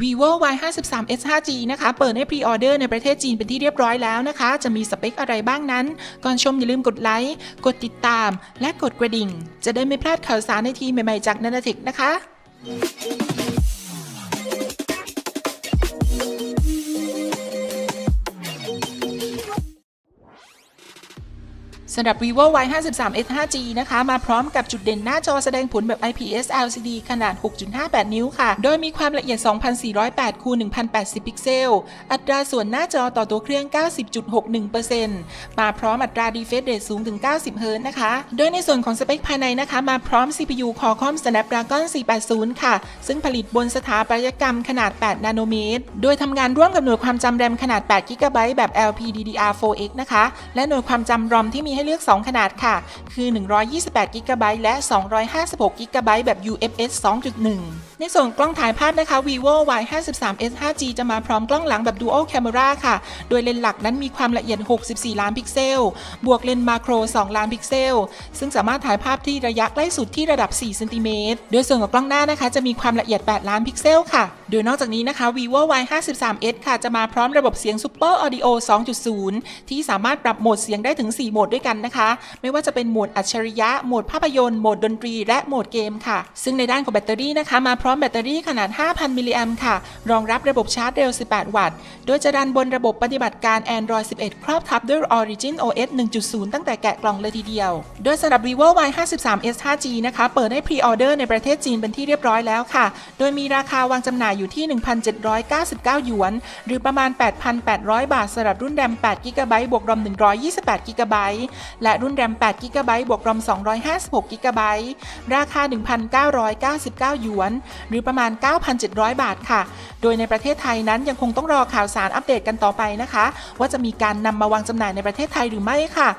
vivo y 5 3 s 5 g นะคะ เปิดให้พรีออเดอร์ในประเทศจีนเป็นที่เรียบร้อยแล้วนะคะ จะมีสเปคอะไรบ้างนั้น ก่อนชมอย่าลืมกดไลค์ กดติดตาม และกดกระดิ่ง จะได้ไม่พลาดข่าวสารในทีใหม่ๆจากนันทิกนะคะ สำหรับ vivo y 5 3 s 5 g นะคะ มาพร้อมกับจุดเด่นหน้าจอแสดงผลแบบ IPS LCD ขนาด 6.58 นิ้วค่ะ โดยมีความละเอียด 2408คูณ1080 พิกเซล อัตราส่วนหน้าจอต่อตัวเครื่อง 90.61%มาพร้อมอัตรา refresh rate สูงถึง 90 เฮิร์ตนะคะ โดยในส่วนของสเปคภายในนะคะ มาพร้อม CPU Qualcomm Snapdragon 480 ค่ะ ซึ่งผลิตบนสถาปัตยกรรมขนาด 8 นาโนเมตร โดยทำงานร่วมกับหน่วยความจำแรมขนาด 8 GB แบบ LPDDR4X นะคะ และหน่วยความจำ ROM ที่มีให้เลือก 2 ขนาดค่ะ คือ 128 GB และ 256 GB แบบ UFS 2.1 ในส่วนกล้องถ่ายภาพนะคะ vivo y 5 3 s 5 g จะมาพร้อมกล้องหลังแบบ dual camera ค่ะ โดยเลนส์หลักนั้นมีความละเอียด 64 ล้านพิกเซล บวกเลนส์มาโคร 2 ล้านพิกเซล ซึ่งสามารถถ่ายภาพที่ระยะใกล้สุดที่ระดับ 4 เซนติเมตร โดยส่วนของกล้องหน้านะคะจะมีความละเอียด 8 ล้านพิกเซลค่ะ โดยนอกจากนี้นะคะ vivo y 5 3 s ค่ะ จะมาพร้อมระบบเสียง super audio 2.0 ที่สามารถปรับโหมดเสียงได้ถึง 4 โหมดด้วยกันนะคะ ไม่ว่าจะเป็นโหมดอัจฉริยะ โหมดภาพยนตร์ โหมดดนตรี และโหมดเกมค่ะ ซึ่งในด้านของแบตเตอรี่นะคะ มาพร้อมแบตเตอรี่ขนาด 5,000 มิลลิแอมค่ะ รองรับระบบชาร์จเร็ว 18 วัตต์ โดยจะดันบนระบบปฏิบัติการ Android 11 ครอบทับด้วย Origin OS 1.0 ตั้งแต่แกะกล่องเลยทีเดียว โดยสำหรับ vivo y 5 3 s 5 g นะคะ เปิดให้พรีออเดอร์ในประเทศจีนเป็นที่เรียบร้อยแล้วค่ะ โดยมีราคาวางจำหน่ายอยู่ที่ 1,799 หยวน หรือประมาณ 8,800 บาทสำหรับรุ่นแรม8 g b บวกรอม128 g b และรุ่นแรม8 g b บวกรอม256 g b ราคา 1,999 หยวน หรือประมาณ 9,700 บาทค่ะ โดยในประเทศไทยนั้นยังคงต้องรอข่าวสารอัปเดตกันต่อไปนะคะ ว่าจะมีการนำมาวางจำหน่ายในประเทศไทยหรือไม่ค่ะ